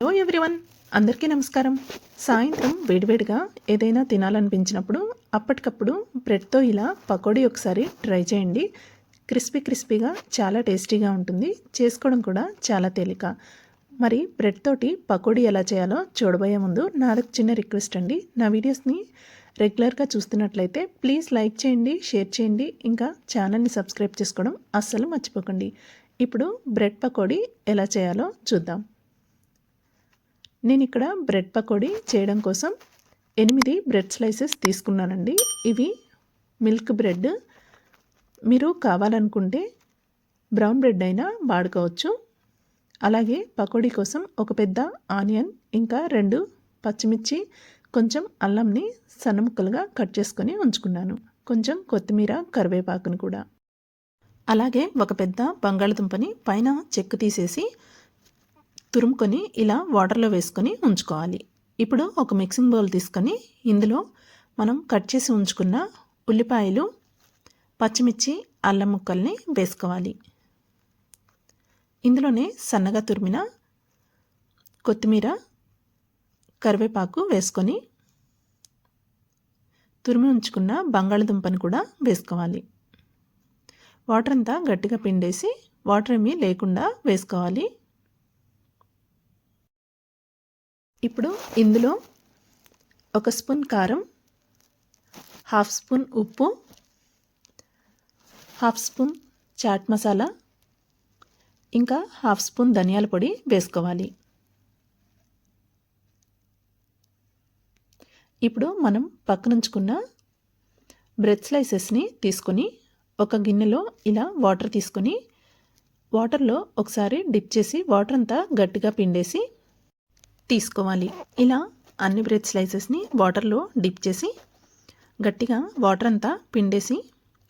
Hello everyone అందరికీ నమస్కారం. సాయంత్రం వేడివేడిగా ఏదైనా తినాలనిపించినప్పుడు అప్పటికప్పుడు బ్రెడ్తో ఇలా పకోడీ ఒకసారి ట్రై చేయండి. క్రిస్పీ క్రిస్పీగా చాలా టేస్టీగా ఉంటుంది. చేసుకోవడం కూడా చాలా తేలిక. మరి బ్రెడ్ తోటి పకోడీ ఎలా చేయాలో చూడబోయే ముందు నాదొక చిన్న రిక్వెస్ట్ అండి. నా వీడియోస్ని రెగ్యులర్గా చూస్తున్నట్లయితే ప్లీజ్ లైక్ చేయండి షేర్ చేయండి. ఇంకా ఛానల్ని సబ్స్క్రైబ్ చేసుకోవడం అస్సలు మర్చిపోకండి. ఇప్పుడు బ్రెడ్ పకోడీ ఎలా చేయాలో చూద్దాం. నేను ఇక్కడ బ్రెడ్ పకోడీ చేయడం కోసం ఎనిమిది బ్రెడ్ స్లైసెస్ తీసుకున్నానండి. ఇవి మిల్క్ బ్రెడ్. మీరు కావాలనుకుంటే బ్రౌన్ బ్రెడ్ అయినా వాడుకోవచ్చు. అలాగే పకోడీ కోసం ఒక పెద్ద ఆనియన్ ఇంకా రెండు పచ్చిమిర్చి కొంచెం అల్లంని సన్న ముక్కలుగా కట్ చేసుకొని ఉంచుకున్నాను. కొంచెం కొత్తిమీర కరివేపాకును కూడా. అలాగే ఒక పెద్ద బంగాళదుంపని పైన చెక్కు తీసేసి తురుముకొని ఇలా వాటర్లో వేసుకొని ఉంచుకోవాలి. ఇప్పుడు ఒక మిక్సింగ్ బౌల్ తీసుకొని ఇందులో మనం కట్ చేసి ఉంచుకున్న ఉల్లిపాయలు పచ్చిమిర్చి అల్లం ముక్కల్ని వేసుకోవాలి. ఇందులోనే సన్నగా తురిమిన కొత్తిమీర కరివేపాకు వేసుకొని తురిమి ఉంచుకున్న బంగాళదుంపని కూడా వేసుకోవాలి. వాటర్ అంతా గట్టిగా పిండేసి వాటర్ ఏమీ లేకుండా వేసుకోవాలి. ఇప్పుడు ఇందులో ఒక స్పూన్ కారం హాఫ్ స్పూన్ ఉప్పు హాఫ్ స్పూన్ చాట్ మసాలా ఇంకా హాఫ్ స్పూన్ ధనియాల పొడి వేసుకోవాలి. ఇప్పుడు మనం పక్కనుంచుకున్న బ్రెడ్ స్లైసెస్ని తీసుకొని ఒక గిన్నెలో ఇలా వాటర్ తీసుకొని వాటర్లో ఒకసారి డిప్ చేసి వాటర్ అంతా గట్టిగా పిండేసి తీసుకోవాలి. ఇలా అన్ని బ్రెడ్ స్లైసెస్ని వాటర్లో డిప్ చేసి గట్టిగా వాటర్ అంతా పిండేసి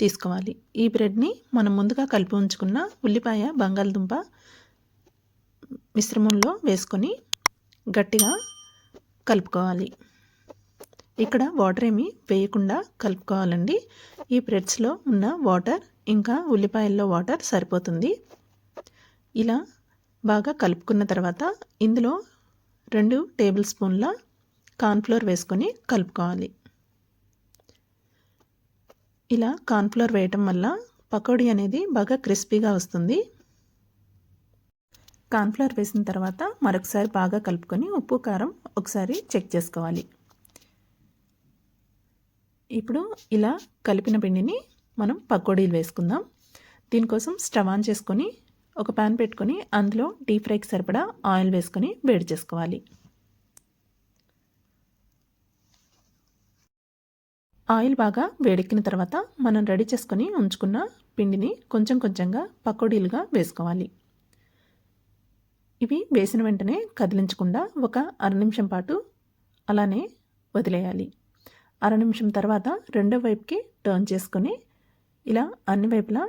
తీసుకోవాలి. ఈ బ్రెడ్ని మనం ముందుగా కలిపి ఉంచుకున్న ఉల్లిపాయ బంగాళదుంప మిశ్రమంలో వేసుకొని గట్టిగా కలుపుకోవాలి. ఇక్కడ వాటర్ ఏమి వేయకుండా కలుపుకోవాలండి. ఈ బ్రెడ్స్లో ఉన్న వాటర్ ఇంకా ఉల్లిపాయల్లో వాటర్ సరిపోతుంది. ఇలా బాగా కలుపుకున్న తర్వాత ఇందులో రెండు టేబుల్ స్పూన్ల కార్న్ఫ్లోర్ వేసుకొని కలుపుకోవాలి. ఇలా కార్న్ఫ్లోర్ వేయటం వల్ల పకోడీ అనేది బాగా క్రిస్పీగా వస్తుంది. కార్న్ఫ్లోర్ వేసిన తర్వాత మరొకసారి బాగా కలుపుకొని ఉప్పు కారం ఒకసారి చెక్ చేసుకోవాలి. ఇప్పుడు ఇలా కలిపిన పిండిని మనం పకోడీలు వేసుకుందాం. దీనికోసం స్టవ్ ఆన్ చేసుకొని ఒక పాన్ పెట్టుకొని అందులో డీప్ ఫ్రైకి సరిపడా ఆయిల్ వేసుకొని వేడి చేసుకోవాలి. ఆయిల్ బాగా వేడెక్కిన తర్వాత మనం రెడీ చేసుకొని ఉంచుకున్న పిండిని కొంచెం కొంచెంగా పకోడీలుగా వేసుకోవాలి. ఇవి వేసిన వెంటనే కదిలించకుండా ఒక అర నిమిషం పాటు అలానే వదిలేయాలి. అర నిమిషం తర్వాత రెండో వైపుకి టర్న్ చేసుకొని ఇలా అన్ని వైపులా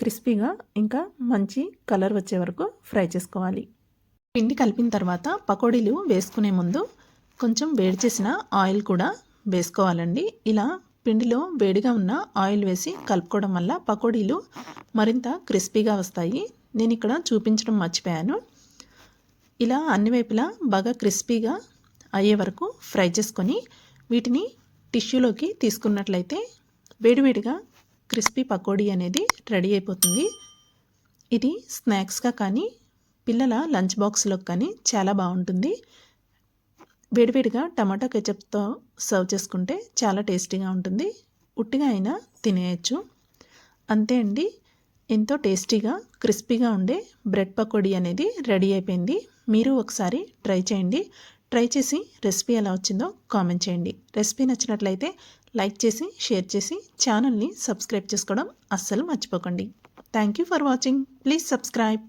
క్రిస్పీగా ఇంకా మంచి కలర్ వచ్చే వరకు ఫ్రై చేసుకోవాలి. పిండి కలిపిన తర్వాత పకోడీలు వేసుకునే ముందు కొంచెం వేడి చేసిన ఆయిల్ కూడా వేసుకోవాలండి. ఇలా పిండిలో వేడిగా ఉన్న ఆయిల్ వేసి కలుపుకోవడం వల్ల పకోడీలు మరింత క్రిస్పీగా వస్తాయి. నేను ఇక్కడ చూపించడం మర్చిపోయాను. ఇలా అన్ని వైపులా బాగా క్రిస్పీగా అయ్యే వరకు ఫ్రై చేసుకొని వీటిని టిష్యూలోకి తీసుకున్నట్లయితే వేడివేడిగా క్రిస్పీ పకోడీ అనేది రెడీ అయిపోతుంది. ఇది స్నాక్స్గా కానీ పిల్లల లంచ్ బాక్స్లో కానీ చాలా బాగుంటుంది. వేడివేడిగా టమాటా కెచప్తో సర్వ్ చేసుకుంటే చాలా టేస్టీగా ఉంటుంది. ఉట్టిగా అయినా తినేయచ్చు. అంతే అండి. ఎంతో టేస్టీగా క్రిస్పీగా ఉండే బ్రెడ్ పకోడీ అనేది రెడీ అయిపోయింది. మీరు ఒకసారి ట్రై చేయండి. ట్రై చేసి రెసిపీ ఎలా వచ్చిందో కామెంట్ చేయండి. రెసిపీ నచ్చినట్లయితే లైక్ చేసి షేర్ చేసి ఛానల్ని సబ్స్క్రైబ్ చేసుకోవడం అస్సలు మర్చిపోకండి. Thank you for watching. Please subscribe.